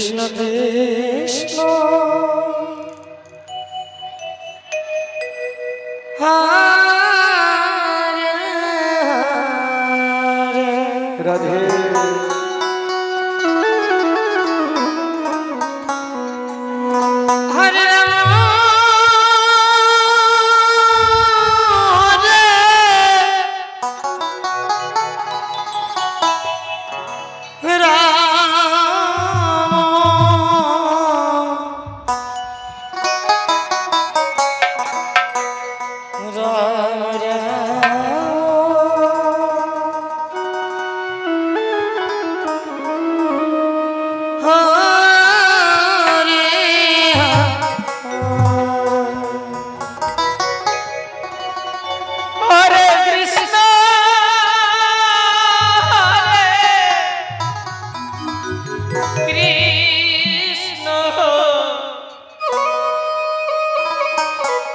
Krishna Krishna.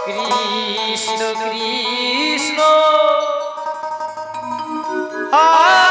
Krishna Krishna. Hare